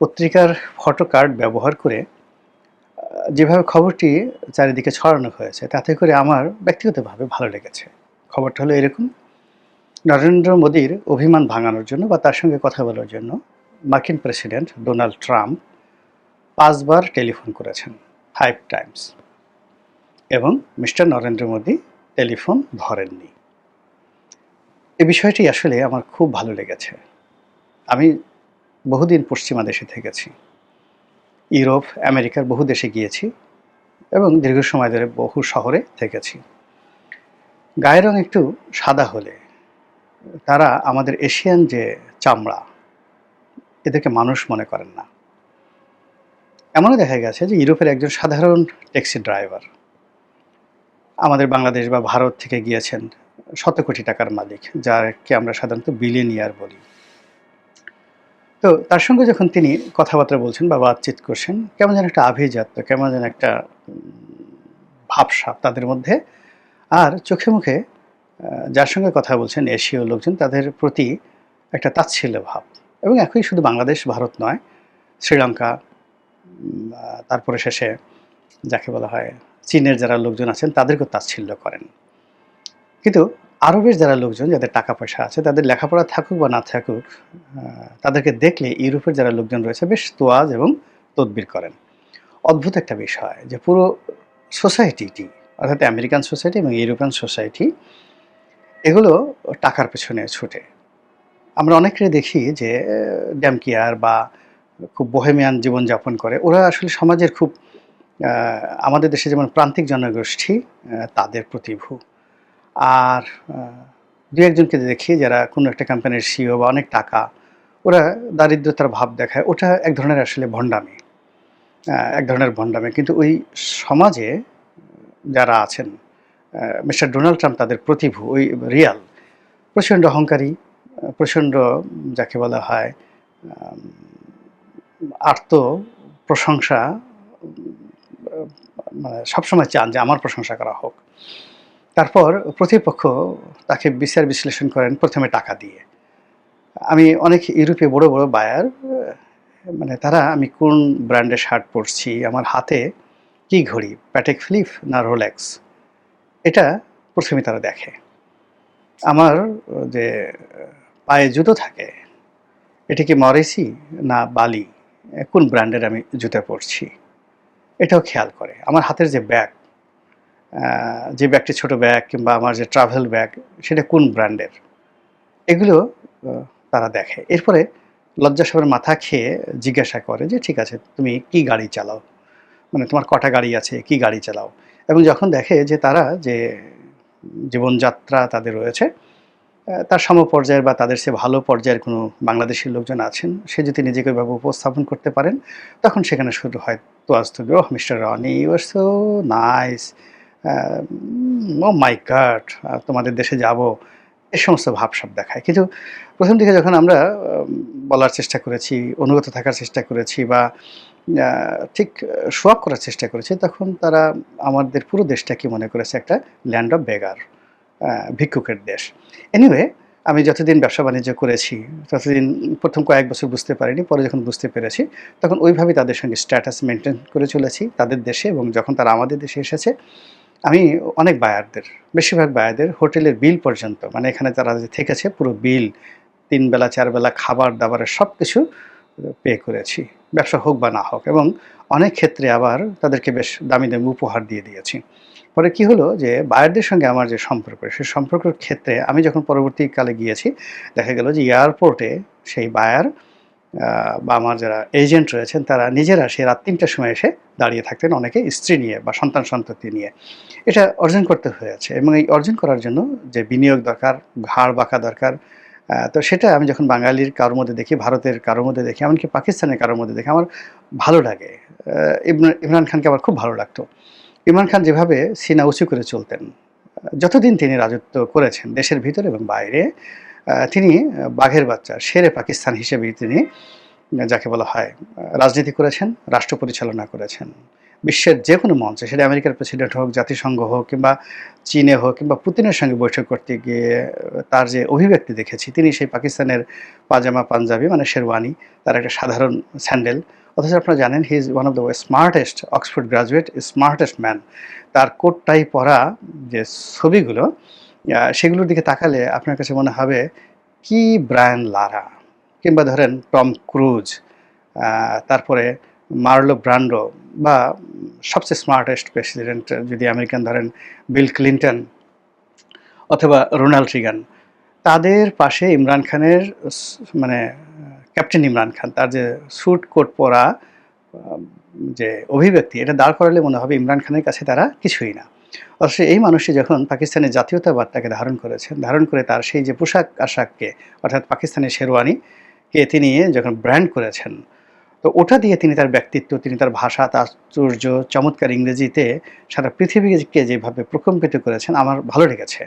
পত্রিকার photo card ব্যবহার করে যেভাবে খবরটি চারিদিকে ছড়ানো হয়েছে, তাতে করে আমার ব্যক্তিগতভাবে ভালো লেগেছে। খবরটা হলো এরকম, নরেন্দ্র মোদীর অভিমান ভাঙানোর জন্য বা তার সঙ্গে কথা বলার জন্য মার্কিন প্রেসিডেন্ট ডোনাল্ড ট্রাম্প পাঁচবার টেলিফোন করেছেন ফাইভ টাইমস এবং মিস্টার নরেন্দ্র মোদী টেলিফোন ধরেননি। এ বিষয়টি আসলে আমার খুব ভালো লেগেছে। আমি বহুদিন পশ্চিমা দেশে থেকেছি। ইউরোপ, আমেরিকার বহু দেশে গিয়েছি এবং দীর্ঘ সময় ধরে বহু শহরে থেকেছি। গায়ের রং একটু সাদা হলে তারা আমাদের এশিয়ান যে চামড়া, এদেরকে মানুষ মনে করেন না। এমনও দেখা গেছে যে ইউরোপের একজন সাধারণ ট্যাক্সি ড্রাইভার আমাদের বাংলাদেশ বা ভারত থেকে গিয়েছেন শত কোটি টাকার মালিক, যাকে আমরা সাধারণত বিলিনিয়ার বলি। তো তার সঙ্গে যখন তিনি কথাবার্তা বলছেন বা বাতচিত করছেন কেমন যেন একটা আভিজাত্য কেমন যেন একটা উম, ভাবসাব তাদের মধ্যে। আর চোখে মুখে যার সঙ্গে কথা বলছেন এশীয় লোকজন তাদের প্রতি একটা তাচ্ছিল্য ভাব। এবং একই শুধু বাংলাদেশ ভারত নয় শ্রীলঙ্কা তারপরে শেষে যাকে বলা হয় চীনের যারা লোকজন আছেন তাদেরকেও তাচ্ছিল্য করেন। কিন্তু আরবের যারা লোকজন যাদের টাকা পয়সা আছে, তাদের লেখাপড়া থাকুক বা না থাকুক তাদেরকে দেখলে ইউরোপের যারা লোকজন রয়েছে বেশ তোয়াজ এবং তদবির করেন। অদ্ভুত একটা বিষয় যে পুরো সোসাইটিটি, অর্থাৎ আমেরিকান সোসাইটি এবং ইউরোপিয়ান সোসাইটি, এগুলো টাকার পেছনে ছুটে। আমরা অনেকে দেখি যে ড্যামকিয়ার বা খুব বহেমিয়ান জীবনযাপন করে। ওরা আসলে সমাজের খুব আমাদের দেশে যেমন প্রান্তিক জনগোষ্ঠী তাদের প্রতিভূ আর দু একজনকে দেখি যারা কোনো একটা কোম্পানির সিও বা অনেক টাকা, ওরা দারিদ্রতার ভাব দেখায়। ওটা এক ধরনের আসলে ভণ্ডামি এক ধরনের ভণ্ডামি। কিন্তু ওই সমাজে যারা আছেন মিস্টার ডোনাল্ড ট্রাম্প তাদের প্রতিভূ, ওই রিয়াল, প্রচণ্ড অহংকারী, প্রচণ্ড যাকে বলা হয় আর্ত প্রশংসা মানে সবসময় চান যে আমার প্রশংসা করা হোক। তারপর প্রতিপক্ষ তাকে বিচার বিশ্লেষণ করেন প্রথমে টাকা দিয়ে। আমি অনেক ইউরোপে বড় বড় বায়ার মানে তারা, আমি কোন ব্র্যান্ডের শার্ট পরছি, আমার হাতে কি ঘড়ি প্যাটেক ফ্লিপ না রোলেক্স এটা প্রথমে তারা দেখে। আমার যে পায়ে জুতো থাকে, এটা কি মরেসি না বালি? কোন ব্র্যান্ডের আমি জুতো পরছি? এটাও খেয়াল করে। আমার হাতের যে ব্যাগ যে ব্যাগটি ছোট ব্যাগ কিংবা আমার যে ট্রাভেল ব্যাগ সেটা কোন ব্র্যান্ডের? এগুলো তারা দেখে। এরপরে লজ্জাসবের মাথা খেয়ে জিজ্ঞাসা করে যে, ঠিক আছে, তুমি কি গাড়ি চালাও? মানে তোমার কটা গাড়ি আছে, কি গাড়ি চালাও? এবং যখন দেখে যে তারা যে জীবনযাত্রা তাদের রয়েছে তার সমপর্যায়ের বা তাদের সে ভালো পর্যায়ের কোনো বাংলাদেশের লোকজন আছেন, সে যদি নিজেকে ওইভাবে উপস্থাপন করতে পারেন, তখন সেখানে শুরু হয় তো আজ তো mister Roni you're so nice. Oh my god তোমাদের দেশে যাব, এ সমস্ত ভাবসাব দেখায়। কিন্তু প্রথম দিকে যখন আমরা বলার চেষ্টা করেছি, অনুগত থাকার চেষ্টা করেছি বা ঠিক সোয়াব করার চেষ্টা করেছি, তখন তারা আমাদের পুরো দেশটাকে মনে করেছে? একটা ল্যান্ড অফ বেগার ভিক্ষুকের দেশ। এনিওয়ে আমি যতদিন ব্যবসা বাণিজ্য করেছি, ততদিন প্রথম কয়েক বছর বুঝতে পারিনি, পরে যখন বুঝতে পেরেছি, তখন ওইভাবে তাদের সঙ্গে স্ট্যাটাস মেনটেন করে চলেছি, তাদের দেশে এবং যখন তারা আমাদের দেশে এসেছে আমি অনেক বায়ারদের, বেশিরভাগ বায়ারদের হোটেলের বিল পর্যন্ত মানে এখানে তারা যে থেকেছে, পুরো বিল, তিন বেলা, চার বেলা খাবার দাবারের সব কিছু পে করেছি, ব্যবসা হোক বা না হোক। এবং অনেক ক্ষেত্রে আবার তাদেরকে বেশ দামি দামি উপহার দিয়ে দিয়েছি। পরে কি হলো যে, বায়ারদের সঙ্গে আমার যে সম্পর্ক, সেই সম্পর্কের ক্ষেত্রে আমি যখন পরবর্তীকালে গিয়েছি, দেখা গেল যে এয়ারপোর্টে সেই বায়ার বা আমার যারা এজেন্ট রয়েছেন, তারা নিজেরা সেই রাত তিনটার সময় এসে দাঁড়িয়ে থাকতেন অনেকে স্ত্রী নিয়ে বা সন্তান সন্ততি নিয়ে। এটা অর্জন করতে হয়েছে এবং এই অর্জন করার জন্য যে বিনিয়োগ দরকার, ঘাড় বাঁকা দরকার তো সেটা আমি যখন বাঙালির কারোর মধ্যে দেখি, ভারতের কারোর মধ্যে দেখি, এমনকি পাকিস্তানের কারোর মধ্যে দেখি, আমার ভালো লাগে। ইমরান খানকে আমার খুব ভালো লাগতো। ইমরান খান যেভাবে সিনা উঁচু করে চলতেন, যতদিন তিনি রাজত্ব করেছেন, দেশের ভিতরে এবং বাইরে তিনি বাঘের বাচ্চা, শেরে পাকিস্তান হিসেবে তিনি যাকে বলা হয় রাজনীতি করেছেন, রাষ্ট্র পরিচালনা করেছেন। বিশ্বের যে কোনো মঞ্চে, সেটা আমেরিকার প্রেসিডেন্ট হোক, জাতিসংঘ হোক, কিংবা চীনে হোক, কিংবা পুতিনের সঙ্গে বৈঠক করতে গিয়ে, তার যে অভিব্যক্তি দেখেছি, তিনি সেই পাকিস্তানের পাজামা, পাঞ্জাবি মানে শেরওয়ানি, তার একটা সাধারণ স্যান্ডেল। অথচ আপনারা জানেন he is one of the smartest Oxford graduate smartest man তার কোটটাই পরা যে ছবিগুলো সেগুলোর দিকে তাকালে আপনার কাছে মনে হবে, কি ব্রায়ান লারা? কিংবা ধরেন টম ক্রুজ তারপরে মার্লো ব্রান্ডো বা সবচেয়ে স্মার্টেস্ট প্রেসিডেন্ট যদি আমেরিকান ধরেন, বিল ক্লিন্টন অথবা রোনাল্ড রিগান, তাদের পাশে ইমরান খানের মানে ক্যাপ্টেন ইমরান খান, তার যে স্যুট কোট পরা যে অভিব্যক্তি, এটা দাঁড় করালে মনে হবে ইমরান খানের কাছে তারা কিছুই না। অথচ এই মানুষটি যখন পাকিস্তানের জাতীয়তাবাদটাকে ধারণ করেছেন, ধারণ করে তার সেই যে পোশাক আশাককে, অর্থাৎ পাকিস্তানের শেরওয়ানিকে তিনি যখন ব্র্যান্ড করেছেন, তো ওটা দিয়ে তিনি তার ব্যক্তিত্ব, তিনি তার ভাষা আশ্চর্য, চমৎকার ইংরেজিতে সারা পৃথিবীকে যেভাবে প্রকম্পিত করেছেন, আমার ভালো লেগেছে।